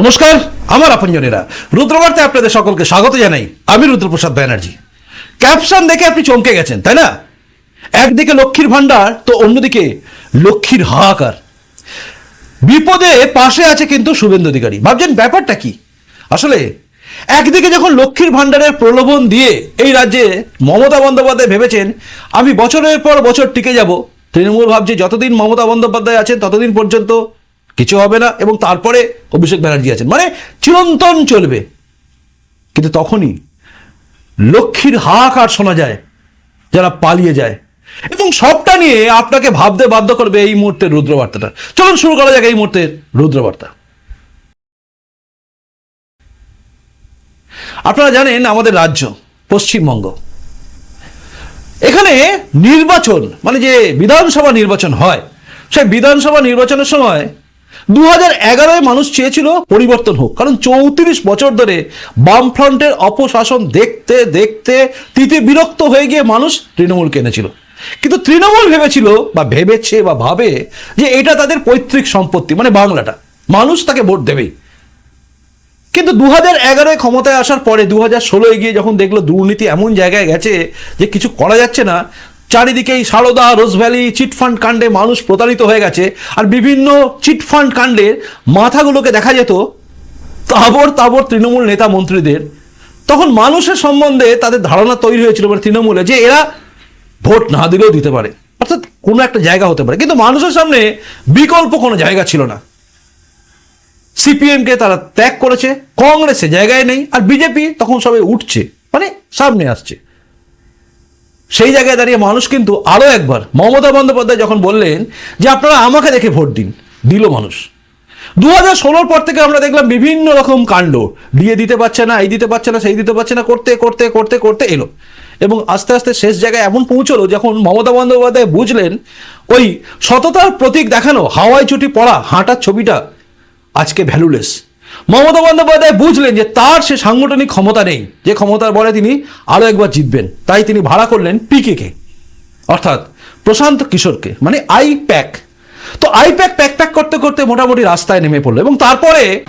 নমস্কার, আমার আপনজনেরা। রুদ্রবার্তে আপনাদের সকলকে স্বাগত জানাই। আমি রুদ্রপ্রসাদ ব্যানার্জি। ক্যাপশন দেখে আপনি চমকে গেছেন, তাই না? একদিকে লক্ষ্মীর ভাণ্ডার, তো অন্যদিকে লক্ষ্মীর হাহাকার। বিপদে পাশে আছে কিন্তু শুভেন্দু অধিকারী। ভাবছেন ব্যাপারটা কি? আসলে একদিকে যখন লক্ষ্মীর ভাণ্ডারের প্রলোভন দিয়ে এই রাজ্যে মমতা বন্দ্যোপাধ্যায় ভেবেছেন, আমি বছরের পর বছর টিকে যাব, তৃণমূল ভাবছে যতদিন মমতা বন্দ্যোপাধ্যায় আছেন ততদিন পর্যন্ত কিছু হবে না এবং তারপরে অভিষেক ব্যানার্জি আছেন। মানে চিরন্তন চলবে। কিন্তু তখনই লক্ষ্মীর হাহাকার শোনা যায়, যারা পালিয়ে যায়। এবং সবটা নিয়ে আপনাকে ভাবতে বাধ্য করবে এই মুহূর্তের রুদ্রবার্তাটা। চলুন শুরু করা যাক এই মুহূর্তের রুদ্রবার্তা। আপনারা জানেন আমাদের রাজ্য, পশ্চিমবঙ্গ। এখানে নির্বাচন মানে যে বিধানসভা নির্বাচন হয়, সেই বিধানসভা নির্বাচনের সময় দু হাজার এগারোয় মানুষ চেয়েছিল পরিবর্তন হোক, কারণ চৌত্রিশ বছর ধরে বামফ্রন্টের অপশাসন দেখতে দেখতে তিতে বিরক্ত হয়ে গিয়ে মানুষ তৃণমূল এনেছিল। কিন্তু তৃণমূল ভেবেছিল বা ভেবেছে বা ভাবে যে এটা তাদের পৈতৃক সম্পত্তি মানে বাংলাটা। মানুষ তাকে ভোট দেবেই। কিন্তু দু হাজার এগারোয় ক্ষমতায় আসার পরে দু হাজার ষোলোয় গিয়ে যখন দেখল দুর্নীতি এমন জায়গায় গেছে যে কিছু করা যাচ্ছে না চারিদিকেই সারদা রোজভ্যালি চিটফান্ড কাণ্ডে মানুষ প্রতারিত হয়ে গেছে। আর বিভিন্ন চিটফান্ড কাণ্ডের মাথাগুলোকে দেখা যেত তাবর তাবর তৃণমূল নেতা মন্ত্রীদের। তখন মানুষের সম্বন্ধে তাদের ধারণা তৈরি হয়েছিল মানে তৃণমূলে যে এরা ভোট না দিলেও দিতে পারে। অর্থাৎ কোনো একটা জায়গা হতে পারে। কিন্তু মানুষের সামনে বিকল্প কোনো জায়গা ছিল না। সিপিএমকে তারা ত্যাগ করেছে, কংগ্রেসে জায়গায় নেই, আর বিজেপি তখন সবাই উঠছে মানে সামনে আসছে। সেই জায়গায় দাঁড়িয়ে মানুষ কিন্তু আরও একবার মমতা বন্দ্যোপাধ্যায় যখন বললেন যে আপনারা আমাকে দেখে ভোট দিন, দিল মানুষ। দু হাজার ষোলোর পর থেকে আমরা দেখলাম বিভিন্ন রকম কাণ্ড। দিয়ে দিতে পারছে না, এই দিতে পারছে না, সেই দিতে পারছে না, করতে করতে করতে করতে এলো। এবং আস্তে আস্তে শেষ জায়গায় এমন পৌঁছলো যখন মমতা বন্দ্যোপাধ্যায় বুঝলেন, ওই সততার প্রতীক দেখানো হাওয়াই চুটি পড়া হাঁটার ছবিটা আজকে ভ্যালুলেস। মমতা বন্দ্যোপাধ্যায় বুঝলেন যে তার সে সাংগঠনিক ক্ষমতা নেই। যে ক্ষমতার বলে তিনি আরও একবার জিতবেন। তাই তিনি ভাড়া করলেন পিকেকে। অর্থাৎ প্রশান্ত কিশোরকে মানে আই প্যাক তো আই প্যাক প্যাক প্যাক করতে করতে মোটামুটি রাস্তায় নেমে পড়ল এবং তারপরে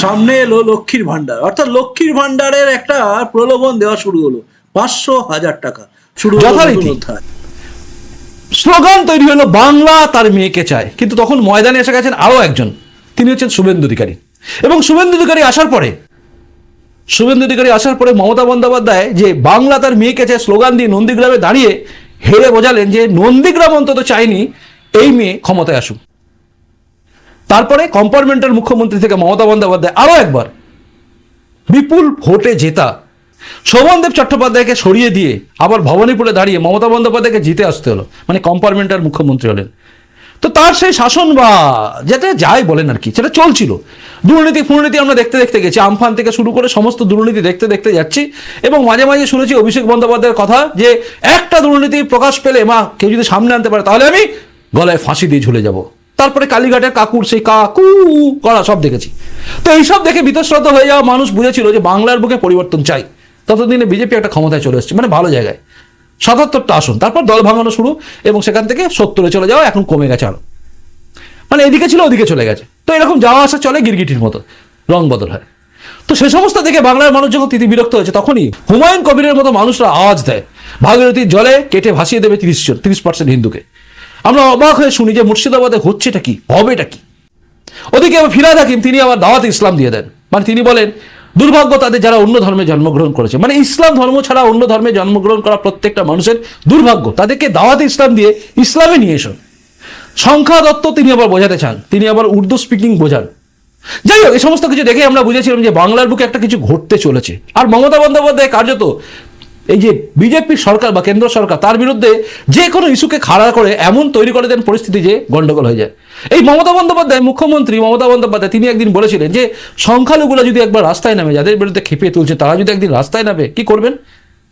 সামনে এলো লক্ষ্মীর ভান্ডার অর্থাৎ লক্ষ্মীর ভান্ডারের একটা প্রলোভন দেওয়া শুরু হলো। পাঁচশো হাজার টাকা। শুরু হলো যথারীতি। স্লোগান তৈরি হলো বাংলা তার মেয়েকে চায়। কিন্তু তখন ময়দানে এসে গেছেন আরও একজন। তিনি হচ্ছেন শুভেন্দু অধিকারী। এবং শুভেন্দু অধিকারী আসার পরে, শুভেন্দু অধিকারী আসার পরে মমতা বন্দ্যোপাধ্যায় যে বাংলা তার মেয়েকে চায় স্লোগান দিয়ে নন্দীগ্রামে দাঁড়িয়ে হেরে বোঝালেন যে নন্দীগ্রাম অন্তত চায়নি এই মেয়ে ক্ষমতায় আসুক। তারপরে কম্পার্টমেন্টাল মুখ্যমন্ত্রী থেকে মমতা বন্দ্যোপাধ্যায় আরও একবার বিপুল ভোটে জেতা। শোভনদেব চট্টোপাধ্যায়কে সরিয়ে দিয়ে আবার ভবানীপুরে দাঁড়িয়ে মমতা বন্দ্যোপাধ্যায়কে জিতে আসতে হলো। মানে কম্পার্টমেন্টাল মুখ্যমন্ত্রী হলেন। তো তার সেই শাসন বা যেটা যাই বলেন আর কি, সেটা চলছিল। দুর্নীতি, ফুর্নীতি আমরা দেখতে দেখতে গেছি, আমফান থেকে শুরু করে সমস্ত দুর্নীতি দেখতে দেখতে যাচ্ছি এবং মাঝে মাঝে শুনেছি অভিষেক বন্দ্যোপাধ্যায়ের কথা যে একটা দুর্নীতি প্রকাশ পেলে মা, কেউ যদি সামনে আনতে পারে তাহলে আমি গলায় ফাঁসি দিয়ে ঝুলে যাব। তারপরে কালীঘাটের কাকুর, সেই কাকু করা সব দেখেছি। তো এইসব দেখে বিতশ্রদ্ধ হয়ে যাওয়া মানুষ বুঝেছিল যে বাংলার বুকে পরিবর্তন চাই। ততদিনে বিজেপি একটা ক্ষমতায় চলে এসেছে মানে ভালো জায়গায়। সাতাত্তরটা আসন, তারপর দল ভাঙানো শুরু এবং সেখান থেকে সত্তরে চলে যাওয়া এখন কমে গেছে আরও। মানে এদিকে ছিল, ওদিকে চলে গেছে। তো এরকম যাওয়া আসা চলে গিরগিটির মতো, রং বদল হয়। তো সে সমস্ত দেখে বাংলার মানুষ যখন তিতি বিরক্ত হয়েছে, তখনই হুমায়ুন কবিরের মতো মানুষরা আওয়াজ দেয়। ভাগীরথীর জলে কেটে ভাসিয়ে দেবে তিরিশ জন, তিরিশ পার্সেন্ট হিন্দুকে। আমরা অবাক হয়ে শুনি যে মুর্শিদাবাদে হচ্ছেটা কি, হবেটা কি? ওদিকে আবার ফিরাদ হাকিম, তিনি আবার দাওয়াত ইসলাম দিয়ে দেন। মানে তিনি বলেন দুর্ভাগ্য তাদের যারা অন্য ধর্মে জন্মগ্রহণ করেছে। মানে ইসলাম ধর্ম ছাড়া অন্য ধর্মে জন্মগ্রহণ করা প্রত্যেকটা মানুষের দুর্ভাগ্য। তাদেরকে দাওয়াত ইসলাম দিয়ে ইসলামে নিয়ে এসো। সংখ্যা দত্ত তিনি আবার বোঝাতে চান। তিনি আবার উর্দু স্পিকিং বোঝান। যাই হোক এই সমস্ত কিছু দেখে আমরা বুঝেছিলাম যে বাংলার বুকে একটা কিছু ঘটতে চলেছে। আর মমতা বন্দ্যোপাধ্যায় কার্যত এই যে বিজেপি সরকার বা কেন্দ্র সরকার, তার বিরুদ্ধে যে কোনো ইস্যুকে খাড়া করে এমন তৈরি করে দেন পরিস্থিতি যে গন্ডগোল হয়ে যায়। এই মমতা বন্দ্যোপাধ্যায়, মুখ্যমন্ত্রী মমতা বন্দ্যোপাধ্যায়, তিনি একদিন বলেছিলেন যে, সংখ্যালঘুরা যদি একবার রাস্তায় নামে, যাদের বিরুদ্ধে খেপিয়ে তুলছে, তারা যদি একদিন রাস্তায় নামে, কি করবেন?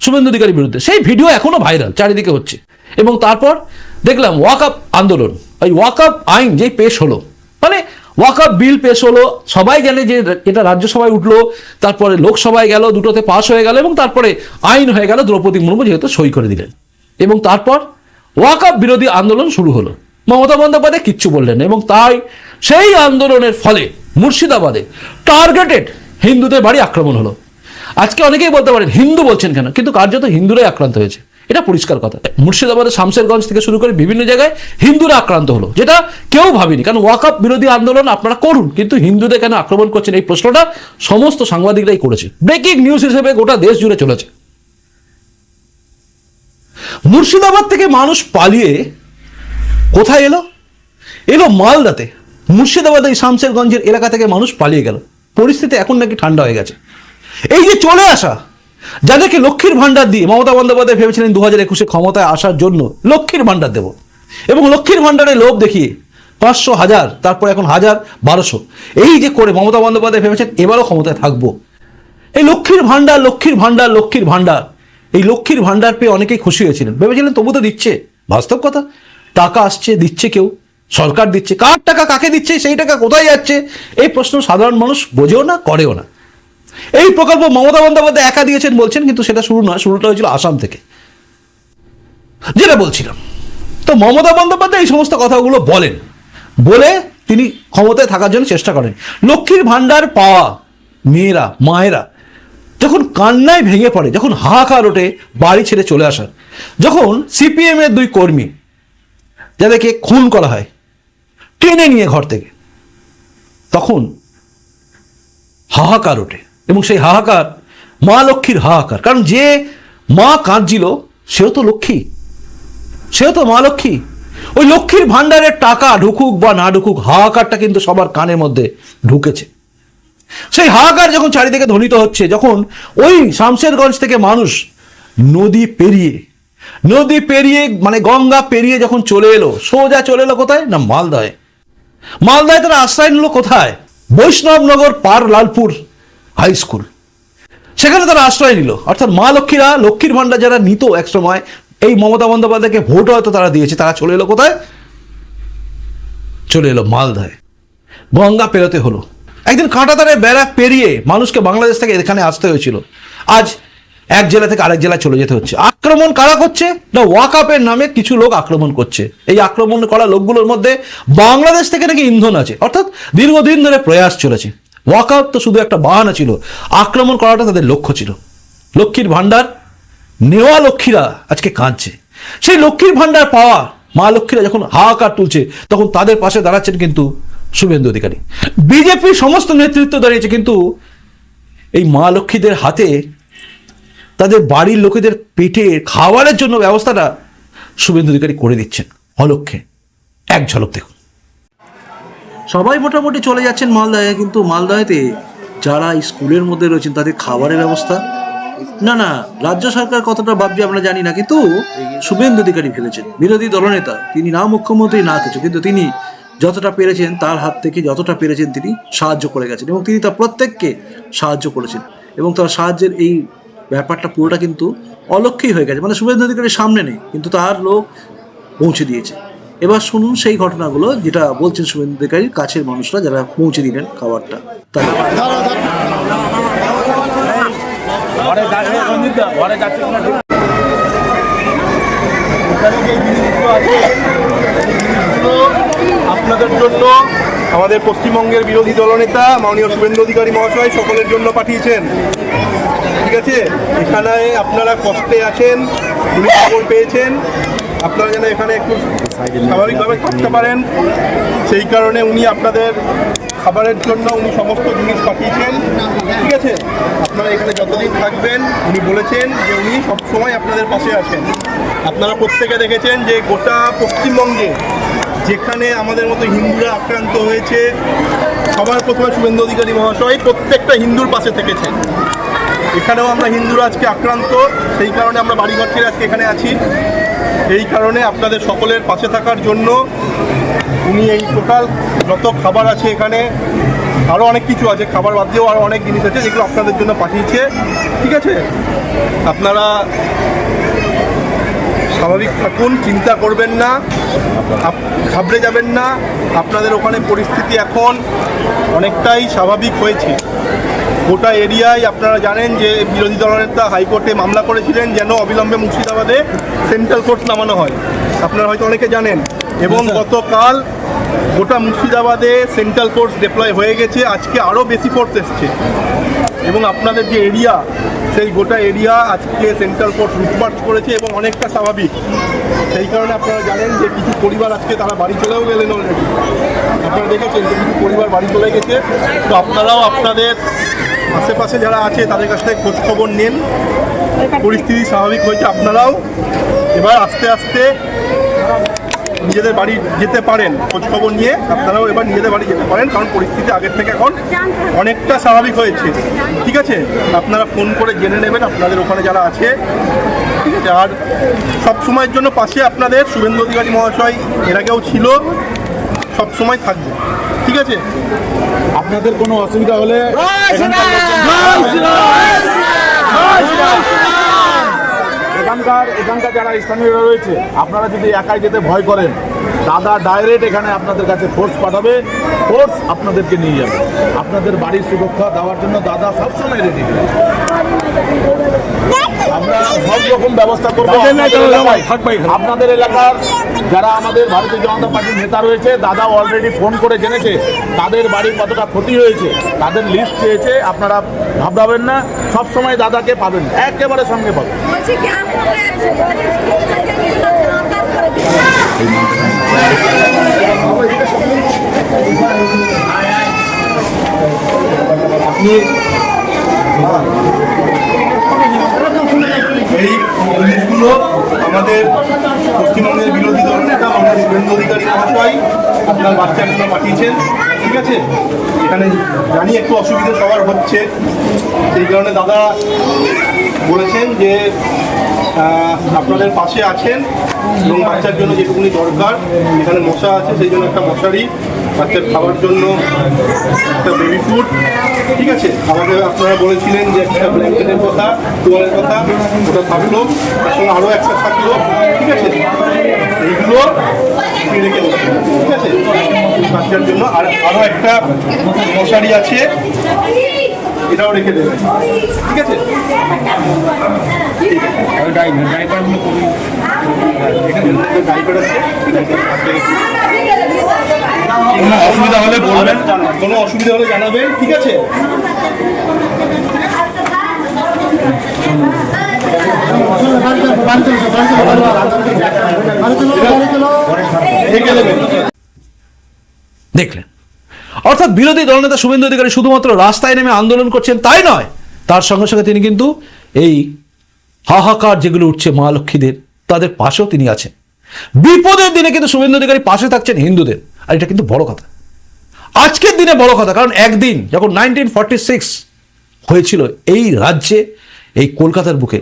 শুভেন্দু অধিকারীর বিরুদ্ধে। সেই ভিডিও এখনও ভাইরাল, চারিদিকে হচ্ছে। এবং তারপর দেখলাম ওয়াক আপ আন্দোলন। ওই ওয়াক আপ আইন যেই পেশ হলো মানে ওয়াক আপ বিল পেশ হলো, সবাই জানে যে এটা রাজ্যসভায় উঠল, তারপরে লোকসভায় গেল, দুটোতে পাশ হয়ে গেল, এবং তারপরে আইন হয়ে গেল, দ্রৌপদী মুর্মু যেহেতু সই করে দিলেন। এবং তারপর ওয়াক আপ বিরোধী আন্দোলন শুরু হলো। মমতা বন্দ্যোপাধ্যায় কিচ্ছু বললেন এবং তাই সেই আন্দোলনের ফলে মুর্শিদাবাদে টার্গেটেড হিন্দুদের বাড়ি আক্রমণ হলো। আজকে অনেকেই বলতে পারেন, হিন্দু বলছেন কেন? কিন্তু কার্যত হিন্দুরাই আক্রান্ত হয়েছে। এটা পরিষ্কার কথা। মুর্শিদাবাদের শামশেরগঞ্জ থেকে শুরু করে বিভিন্ন জায়গায় হিন্দুরা আক্রান্ত হলো, যেটা কেউ ভাবেনি। কারণ ওয়াকআপ বিরোধী আন্দোলন আপনারা করুন, কিন্তু হিন্দুদের কেন আক্রমণ করছেন এই প্রশ্নটা সমস্ত সাংবাদিকরাই করেছে। ব্রেকিং নিউজ হিসেবে গোটা দেশ জুড়ে চলেছে। মুর্শিদাবাদ থেকে মানুষ পালিয়ে কোথায় এলো? এলো মালদাতে। মুর্শিদাবাদ এই শামশেরগঞ্জের এলাকা থেকে মানুষ পালিয়ে গেল। পরিস্থিতি এখন নাকি ঠান্ডা হয়ে গেছে। এই যে চলে আসা, যাদেরকে লক্ষ্মীর ভাণ্ডার দিয়ে, মমতা বন্দ্যোপাধ্যায় ভেবেছিলেন দু হাজার একুশে ক্ষমতায় আসার জন্য লক্ষ্মীর ভাণ্ডার দেব। এবং লক্ষ্মীর ভাণ্ডারে লোভ দেখিয়ে পাঁচশো হাজার, তারপর এখন হাজার বারোশো। এই যে করে মমতা বন্দ্যোপাধ্যায় ভেবেছেন, এবারও ক্ষমতায় থাকব। এই লক্ষ্মীর ভাণ্ডার লক্ষ্মীর ভাণ্ডার লক্ষ্মীর ভাণ্ডার। এই লক্ষ্মীর ভাণ্ডার পেয়ে অনেকেই খুশি হয়েছিলেন। ভেবেছিলেন তবু তো দিচ্ছে। বাস্তব কথা। টাকা আসছে, দিচ্ছে কেউ? সরকার দিচ্ছে। কার টাকা, কাকে দিচ্ছে, সেই টাকা কোথায় যাচ্ছে? এই প্রশ্ন সাধারণ মানুষ বোঝেও না, করেও না। এই প্রকল্প মমতা বন্দ্যোপাধ্যায় একা দিয়েছেন বলছেন, কিন্তু সেটা শুরু নয় শুরুটা হয়েছিল আসাম থেকে। যেটা বলছিলাম। তো মমতা বন্দ্যোপাধ্যায় এই সমস্ত কথাগুলো বলেন। বলে তিনি ক্ষমতায় থাকার জন্য চেষ্টা করেন। লক্ষ্মীর ভাণ্ডার পাওয়া মেয়েরা, মায়েরা, যখন কান্নায় ভেঙে পড়ে, যখন হাহাকার ওঠে, বাড়ি ছেড়ে চলে আসার যখন সিপিএম এর দুই কর্মী যাদেরকে খুন করা হয়, টেনে নিয়ে ঘর থেকে। তখন হাহাকার ওঠে এবং সেই হাহাকার মা লক্ষ্মীর হাহাকার। কারণ যে মা কাঁদছিল, সেও তো লক্ষ্মী। সেও তো মা লক্ষ্মী। ওই লক্ষ্মীর ভাণ্ডারের টাকা ঢুকুক বা না ঢুকুক, হাহাকারটা কিন্তু সবার কানের মধ্যে ঢুকেছে। সেই হাহাকার যখন চারিদিকে ধ্বনিত হচ্ছে, যখন ওই শামশেরগঞ্জ থেকে মানুষ নদী পেরিয়ে নদী পেরিয়ে মানে গঙ্গা পেরিয়ে যখন চলে এলো, সোজা চলে এলো কোথায়? না, মালদায়। মালদায় তারা আশ্রয় নিল কোথায়? বৈষ্ণবনগর পার লালপুর হাই স্কুল সেখানে তারা আশ্রয় নিল। অর্থাৎ মা লক্ষ্মীরা, লক্ষ্মীর ভাণ্ডার যারা নিত একসময় এই মমতা বন্দ্যোপাধ্যায়কে ভোট হয়তো তারা দিয়েছে। তারা চলে এলো কোথায়? চলে এলো মালদায়। গঙ্গা পেরোতে হলো। একদিন কাঁটাতারে বেড়া পেরিয়ে মানুষকে বাংলাদেশ থেকে এখানে আসতে হয়েছিল। আজ এক জেলা থেকে আরেক জেলায় চলে যেতে হচ্ছে। আক্রমণ কারা করছে? না, ওয়াকাপের নামে কিছু লোক আক্রমণ করছে। এই আক্রমণ করা লোকগুলোর মধ্যে বাংলাদেশ থেকে নাকি ইন্ধন আছে। অর্থাৎ দীর্ঘদিন ধরে প্রয়াস চলেছে। ওয়াকাপ তো শুধু একটা বাহানা ছিল। আক্রমণ করাটা তাদের লক্ষ্য ছিল। লক্ষ্মীর ভাণ্ডার, নেওয়া লক্ষ্মীরা আজকে কাঁদছে। সেই লক্ষ্মীর ভাণ্ডার পাওয়া মা লক্ষ্মীরা যখন হাহাকার তুলছে, তখন তাদের পাশে দাঁড়াচ্ছেন কিন্তু শুভেন্দু অধিকারী। বিজেপির সমস্ত নেতৃত্ব দাঁড়িয়েছে কিন্তু এই মা লক্ষ্মীদের হাতে তাদের বাড়ির লোকেদের পেটে খাবারের জন্য ব্যবস্থাটা শুভেন্দু অধিকারী করে দিচ্ছেন, অলক্ষে। এক ঝলক দেখুন। সবাই মোটামুটি চলে যাচ্ছেন মালদায়, কিন্তু মালদায়তে যারা স্কুলের মধ্যে রয়েছেন, তাদের খাবারের ব্যবস্থা? না না, রাজ্য সরকার কতটা ভাবছে আমরা জানি না, কিন্তু শুভেন্দু অধিকারী ফেলেছেন। বিরোধী দলনেতা, তিনি না মুখ্যমন্ত্রী, না কিছু, কিন্তু তিনি যতটা পেরেছেন, তার হাত থেকে যতটা পেরেছেন, তিনি সাহায্য করে গেছেন এবং তিনি তার প্রত্যেককে সাহায্য করেছেন এবং তার সাহায্যের এই ব্যাপারটা পুরোটা কিন্তু অলক্ষেই হয়ে গেছে। মানে শুভেন্দু অধিকারীর সামনে নেই, কিন্তু তার লোক পৌঁছে দিয়েছে। এবার শুনুন সেই ঘটনাগুলো, যেটা বলছেন শুভেন্দু অধিকারীর কাছের মানুষরা যারা পৌঁছে দিলেন খাবারটা। আপনাদের জন্য আমাদের পশ্চিমবঙ্গের বিরোধী দলনেতা মাননীয় শুভেন্দু অধিকারী মহাশয় সকলের জন্য পাঠিয়েছেন। ঠিক আছে? এখানে আপনারা কষ্টে আছেন খবর পেয়েছেন। আপনারা যেন এখানে একটু স্বাভাবিকভাবে থাকতে পারেন। সেই কারণে উনি আপনাদের খাবারের জন্য উনি সমস্ত জিনিস পাঠিয়েছেন। ঠিক আছে? আপনারা এখানে যতদিন থাকবেন, উনি বলেছেন যে উনি সবসময় আপনাদের পাশে আছেন। আপনারা প্রত্যেকে দেখেছেন যে গোটা পশ্চিমবঙ্গে যেখানে আমাদের মতো হিন্দুরা আক্রান্ত হয়েছে, সবার প্রথমে শুভেন্দু অধিকারী মহাশয় প্রত্যেকটা হিন্দুর পাশে থেকেছেন। এখানেও আমরা হিন্দুরা আজকে আক্রান্ত, সেই কারণে আমরা বাড়িঘর ছেড়ে আজকে এখানে আছি। এই কারণে আপনাদের সকলের পাশে থাকার জন্য উনি এই টোটাল যত খাবার আছে এখানে আরও অনেক কিছু আছে, খাবার বাদ দিয়েও আরও অনেক জিনিস আছে যেগুলো আপনাদের জন্য পাঠিয়েছে। ঠিক আছে? আপনারা স্বাভাবিক থাকুন, চিন্তা করবেন না ঘাবড়ে যাবেন না। আপনাদের ওখানে পরিস্থিতি এখন অনেকটাই স্বাভাবিক হয়েছে। গোটা এরিয়ায় আপনারা জানেন যে বিরোধী দলনেতা হাইকোর্টে মামলা করেছিলেন যেন অবিলম্বে মুর্শিদাবাদে সেন্ট্রাল কোর্ট নামানো হয়। আপনারা হয়তো অনেকে জানেন। এবং গতকাল গোটা মুর্শিদাবাদে সেন্ট্রাল ফোর্স ডিপ্লয় হয়ে গেছে। আজকে আরও বেশি ফোর্স এসছে। এবং আপনাদের যে এরিয়া সেই গোটা এরিয়া আজকে সেন্ট্রাল ফোর্স লুটপাট করেছে এবং অনেকটা স্বাভাবিক। সেই কারণে আপনারা জানেন যে কিছু পরিবার আজকে তারা বাড়ি চলেও গেলেন অলরেডি আপনারা দেখেছেন যে কিছু পরিবার বাড়ি চলে গেছে। তো আপনারাও আপনাদের আশেপাশে যারা আছে, তাদের কাছ থেকে খোঁজ খবর নিন। পরিস্থিতি স্বাভাবিক হয়েছে আপনারাও। এবার আস্তে আস্তে নিজেদের বাড়ি যেতে পারেন, খোঁজখবর নিয়ে আপনারাও এবার নিজেদের বাড়ি যেতে পারেন, কারণ পরিস্থিতি আগের থেকে এখন অনেকটা স্বাভাবিক হয়েছে। ঠিক আছে? আপনারা ফোন করে জেনে নেবেন আপনাদের ওখানে যারা আছে। ঠিক আছে? আর সব সময়ের জন্য পাশে আপনাদের শুভেন্দু অধিকারী মহাশয়, এর আগেও ছিল। সব সময় থাকবে। ঠিক আছে? আপনাদের কোনো অসুবিধা হলে এখানকার এখানকার যারা স্থানীয়রা রয়েছে আপনারা যদি একাই যেতে ভয় করেন দাদা ডাইরেক্ট এখানে আপনাদের কাছে ফোর্স পাঠাবে ফোর্স আপনাদেরকে নিয়ে যাবে। আপনাদের বাড়ির সুরক্ষা দেওয়ার জন্য দাদা সবসময় রেডি আমরা সব রকম ব্যবস্থা করব। আপনাদের এলাকার যারা আমাদের ভারতীয় জনতা পার্টির নেতা রয়েছে দাদা অলরেডি ফোন করে জেনেছে তাদের বাড়ির কতটা ক্ষতি হয়েছে তাদের লিস্ট চেয়েছে আপনারা ভাববেন না সব সময় দাদাকে পাবেন একেবারে সঙ্গে পাবেন বলছি কি আপনারা আছে করে দিন আপনি এই জিনিসগুলো আমাদের পশ্চিমবঙ্গের বিরোধী দল নেতা আমাদের শুভেন্দু অধিকারী মহাশয়, আপনার জন্য পাঠিয়েছেন, ঠিক আছে? এখানে জানি একটু অসুবিধা সবার হচ্ছে। সেই কারণে দাদা বলেছেন যে আপনাদের পাশে আছেন। এবং বাচ্চার জন্য যেটুকুনি দরকার, এখানে মশা আছে, সেই জন্য একটা মশারি, বাচ্চার খাওয়ার জন্য একটা বেবি ফুড ঠিক আছে? আমাদের আপনারা বলেছিলেন যে একটা ব্ল্যাঙ্কেটের কথা তোয়ালের কথা, ওটা থাকল, তার সঙ্গে আরও একটা থাকল। ঠিক আছে? এইগুলো ঠিক আছে? বাচ্চার জন্য আর আরও একটা মশারি আছে। এটাও রেখে দেবেন ঠিক আছে? অসুবিধা হলে বলবেন। কোনো অসুবিধা হলে জানাবেন। ঠিক আছে? দেখলেন। অর্থাৎ বিরোধী দলনেতা শুভেন্দু অধিকারী শুধুমাত্র রাস্তায় নেমে আন্দোলন করছেন তাই নয়, তার সঙ্গে সঙ্গে তিনি কিন্তু এই হাহাকার যেগুলো উঠছে মা লক্ষ্মীদের, তাদের পাশেও তিনি আছেন। বিপদের দিনে কিন্তু শুভেন্দু অধিকারী পাশে থাকছেন হিন্দুদের, আর এটা কিন্তু বড় কথা। আজকের দিনে বড় কথা, কারণ একদিন যখন নাইনটিন ফর্টি সিক্স হয়েছিল এই রাজ্যে, এই কলকাতার বুকে,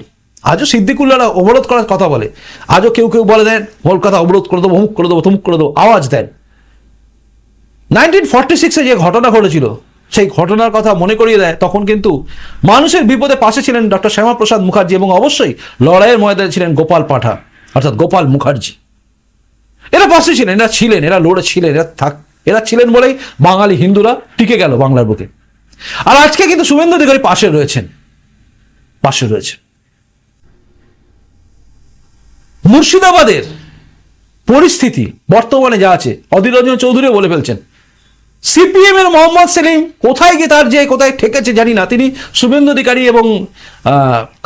আজও সিদ্দিকুল্লারা অবরোধ করার কথা বলে, আজও কেউ কেউ বলে দেন, কলকাতা অবরোধ করে দেবো, অমুক করে দেবো, তমুক করে দেবো, আওয়াজ দেন। নাইনটিন ফর্টি সিক্সে যে ঘটনা ঘটেছিল, সেই ঘটনার কথা মনে করিয়ে দেয়, তখন কিন্তু মানুষের বিপদে পাশে ছিলেন ডক্টর শ্যামাপ্রসাদ মুখার্জি এবং অবশ্যই লড়াইয়ের ময়দানে ছিলেন গোপাল পাঠা, অর্থাৎ গোপাল মুখার্জি। এরা পাশে ছিলেন, এরা ছিলেন, এরা লড়েছিলেন এরা থাক, এরা ছিলেন বলেই বাঙালি হিন্দুরা টিকে গেল বাংলার বুকে। আর আজকে কিন্তু শুভেন্দু অধিকারী পাশে রয়েছেন পাশে রয়েছেন। মুর্শিদাবাদের পরিস্থিতি বর্তমানে যা আছে, অধীর রঞ্জন চৌধুরীও বলে ফেলছেন। সিপিএম এর মোহাম্মদ সেলিম কোথায় গিয়ে তার যে কোথায় ঠেকেছে জানি না। তিনি শুভেন্দু অধিকারী এবং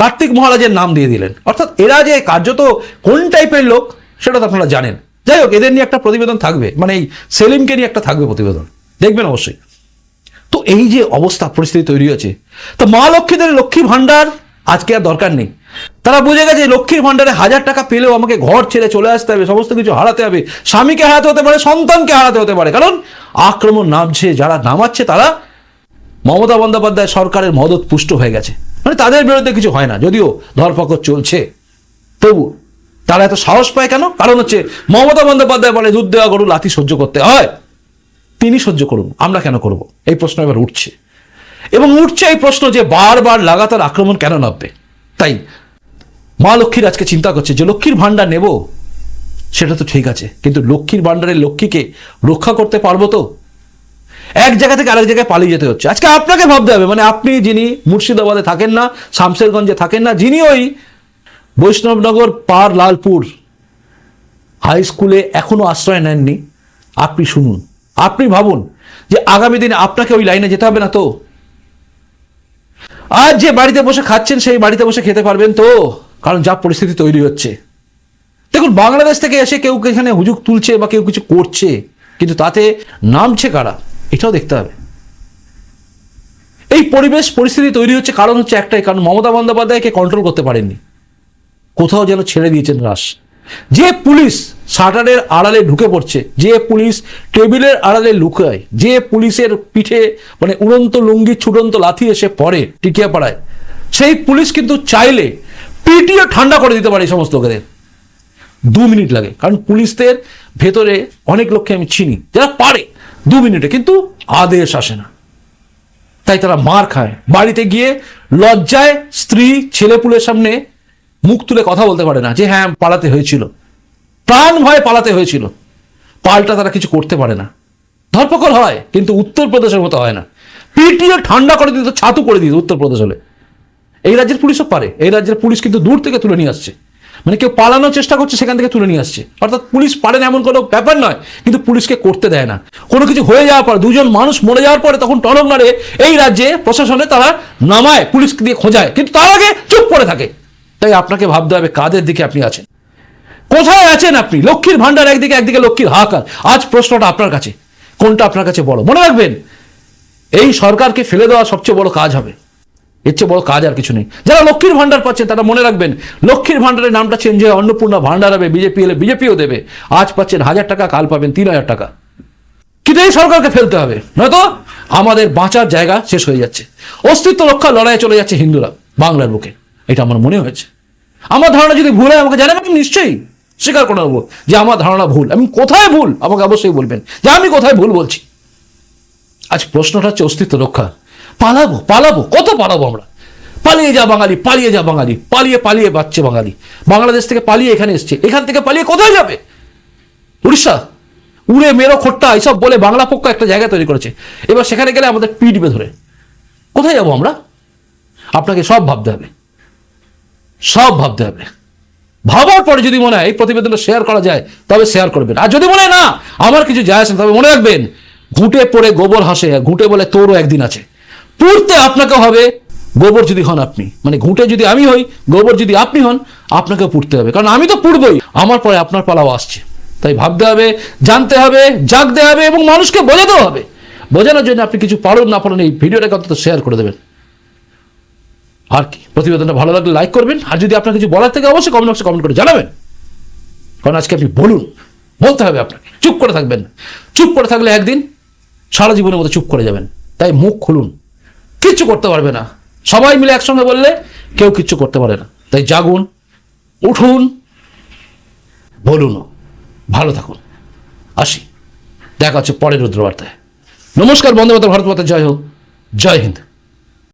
কার্তিক মহারাজের নাম দিয়ে দিলেন। অর্থাৎ এরা যে কার্যত কোন টাইপের লোক, সেটা তো আপনারা জানেন। যাই হোক, এদের নিয়ে একটা প্রতিবেদন থাকবে। মানে এই সেলিমকে নিয়ে একটা থাকবে প্রতিবেদন। দেখবেন অবশ্যই। তো এই যে অবস্থা, পরিস্থিতি তৈরি হয়েছে। তো মা লক্ষ্মীদের লক্ষ্মী ভাণ্ডার আজকে আর দরকার নেই। তারা বুঝে গেছে লক্ষ্মীর ভাণ্ডারে হাজার টাকা পেলেও আমাকে ঘর ছেড়ে চলে আসতে হবে, সমস্ত কিছু হারাতে হবে। স্বামীকে হারাতে হতে পারে, সন্তানকে হারাতে হতে পারে। কারণ আক্রমণ নামছে, যারা নামাচ্ছে তারা মমতা বন্দ্যোপাধ্যায় সরকারের মদত পুষ্ট হয়ে গেছে। মানে তাদের বিরুদ্ধে কিছু হয় না, যদিও ধরপকড় চলছে। তবু তারা এত সাহস পায় কেন? কারণ হচ্ছে মমতা বন্দ্যোপাধ্যায় বলে, দুধ দেওয়া গরু লাথি সহ্য করতে হয়। তিনি সহ্য করুন, আমরা কেন করব? এই প্রশ্ন এবার উঠছে। এবং উঠছে এই প্রশ্ন যে বারবার লাগাতার আক্রমণ কেন নামবে? তাই মা লক্ষ্মীর আজকে চিন্তা করছে যে লক্ষ্মীর ভাণ্ডার নেব। সেটা তো ঠিক আছে, কিন্তু লক্ষ্মীর ভাণ্ডারের লক্ষ্মীকে রক্ষা করতে পারব তো? এক জায়গা থেকে আরেক জায়গায় পালিয়ে যেতে হচ্ছে। আজকে আপনাকে ভাবতে হবে মানে আপনি যিনি মুর্শিদাবাদে থাকেন না শামশেরগঞ্জে থাকেন না, যিনি ওই বৈষ্ণবনগর পার লালপুর হাই স্কুলে এখনও আশ্রয় নেননি, আপনি শুনুন। আপনি ভাবুন যে আগামী দিনে আপনাকে ওই লাইনে যেতে হবে না তো? আজ যে বাড়িতে বসে খাচ্ছেন, সেই বাড়িতে বসে খেতে পারবেন তো? কারণ যা পরিস্থিতি তৈরি হচ্ছে। দেখুন, বাংলাদেশ থেকে এসে কেউ এখানে হুজুক তুলছে বা কেউ কিছু করছে, কিন্তু তাতে নামছে কারা? এটাও দেখতে হবে। এই পরিবেশ, পরিস্থিতি তৈরি হচ্ছে কারণ হচ্ছে একটাই, কারণ মমতা বন্দ্যোপাধ্যায়কে কন্ট্রোল করতে পারেননি। কোথাও যেন ছেড়ে দিয়েছেন রাস যে পুলিশ শাটারের আড়ালে ঢুকে পড়ছে, যে পুলিশ টেবিলের আড়ালে লুকায়, যে পুলিশের পিঠে মানে উড়ন্ত লুঙ্গি, ছুটন্ত লাথি এসে পড়ে টিকিয়া পাড়ায় সেই পুলিশ কিন্তু চাইলে পিটিয়ে ঠান্ডা করে দিতে পারে এই সমস্ত লোকেদের। দু মিনিট লাগে। কারণ পুলিশদের ভেতরে অনেক লোককে আমি চিনি, যারা পারে দু মিনিটে, কিন্তু আদেশ আসে না। তাই তারা মার খায়। বাড়িতে গিয়ে লজ্জায় স্ত্রী, ছেলেপুলের সামনে মুখ তুলে কথা বলতে পারে না, যে হ্যাঁ পালাতে হয়েছিল। প্রাণ ভয়ে পালাতে হয়েছিল। পাল্টা তারা কিছু করতে পারে না। ধরপকড় হয়, কিন্তু উত্তরপ্রদেশের মতো হয় না। পিটিয়ে ঠান্ডা করে দিত, ছাতু করে দিত উত্তরপ্রদেশ হলে। এই রাজ্যের পুলিশও পারে, এই রাজ্যের পুলিশ কিন্তু দূর থেকে তুলে নিয়ে আসছে। মানে কেউ পালানোর চেষ্টা করছে, সেখান থেকে তুলে নিয়ে আসছে। অর্থাৎ পুলিশ পারে না এমন কোনো ব্যাপার নয়, কিন্তু পুলিশকে করতে দেয় না। কোনো কিছু হয়ে যাওয়ার পর, দুজন মানুষ মরে যাওয়ার পরে তখন টনক নাড়ে, এই রাজ্যে প্রশাসনে তারা নামায়, পুলিশকে দিয়ে খোঁজায়। কিন্তু তার আগে চুপ করে থাকে। তাই আপনাকে ভাবতে হবে কাদের দিকে আপনি আছেন? কোথায় আছেন আপনি? লক্ষ্মীর ভান্ডার একদিকে একদিকে লক্ষ্মীর হাহাকার। আজ প্রশ্নটা আপনার কাছে। কোনটা আপনার কাছে বড়? মনে রাখবেন, এই সরকারকে ফেলে দেওয়া সবচেয়ে বড় কাজ হবে। এর চেয়ে বড় কাজ আর কিছু নেই। যারা লক্ষ্মীর ভান্ডার পাচ্ছেন, তারা মনে রাখবেন, লক্ষ্মীর ভান্ডারের নামটা চেঞ্জ হয়ে অন্নপূর্ণা ভান্ডার হবে, বিজেপি এলে বিজেপিও দেবে। আজ পাচ্ছেন হাজার টাকা, কাল পাবেন তিন হাজার টাকা। কিন্তু এই সরকারকে ফেলতে হবে নয়তো আমাদের বাঁচার জায়গা শেষ হয়ে যাচ্ছে। অস্তিত্ব রক্ষা লড়াইয়ে চলে যাচ্ছে হিন্দুরা, বাংলার বুকে। এটা আমার মনে হয়েছে। আমার ধারণা যদি ভুল হয়, আমাকে জানাবেন? আমি নিশ্চয়ই স্বীকার করে নেব যে আমার ধারণা ভুল। আমি কোথায় ভুল? আমাকে অবশ্যই বলবেন। যে আমি কোথায় ভুল বলছি। আজ প্রশ্নটা হচ্ছে অস্তিত্ব রক্ষা। পালাবো পালাবো কত পালাবো আমরা? পালিয়ে যা বাঙালি পালিয়ে যা বাঙালি পালিয়ে পালিয়ে বাচ্চে বাঙালি। বাংলাদেশ থেকে পালিয়ে এখানে এসছে। এখান থেকে পালিয়ে কোথায় যাবে? উড়িষ্যা? উড়ে মেরো খোট্টা এইসব বলে বাংলা পক্ষ একটা জায়গা তৈরি করেছে। এবার সেখানে গেলে আমাদের পিটবে ধরে কোথায় যাব আমরা? আপনাকে সব ভাবতে হবে। সব ভাবতে হবে। ভাবার পরে যদি মনে হয় এই প্রতিবেদনটা শেয়ার করা যায় তবে শেয়ার করবেন। আর যদি মনে হয় না আমার কিছু যায় আসে না, তবে মনে রাখবেন ঘুঁটে পড়ে গোবর হাসে ঘুঁটে বলে তোরও একদিন আছে। পুড়তে আপনাকে হবে। গোবর যদি হন আপনি মানে ঘুঁটে যদি আমি হই, গোবর যদি আপনি হন আপনাকে পুড়তে হবে। কারণ আমি তো পুড়বই। আমার পরে আপনার পালাও আসছে। তাই ভাবতে হবে, জানতে হবে, জাগতে হবে এবং মানুষকে বোঝাতেও হবে। বোঝানোর জন্য আপনি কিছু পারুন না পারুন, এই ভিডিওটাকে অন্তত শেয়ার করে দেবেন। আর কি? প্রতিবেদনটা ভালো লাগলে লাইক করবেন। আর যদি আপনার কিছু বলার থেকে, অবশ্যই কমেন্ট বক্সে কমেন্ট করে জানাবেন। কারণ আজকে আপনি বলুন, বলতে হবে আপনাকে। চুপ করে থাকবেন। চুপ করে থাকলে একদিন সারা জীবনের মতো চুপ করে যাবেন। তাই মুখ খুলুন। কিচ্ছু করতে পারবে না। সবাই মিলে একসঙ্গে বললে কেউ কিচ্ছু করতে পারে না। তাই জাগুন, উঠুন, বলুন, ভালো থাকুন। আসি। দেখা হচ্ছে পরের রুদ্রবার্তায়। নমস্কার মাতরম ভারত মাতা জয় হোক। জয় হিন্দ।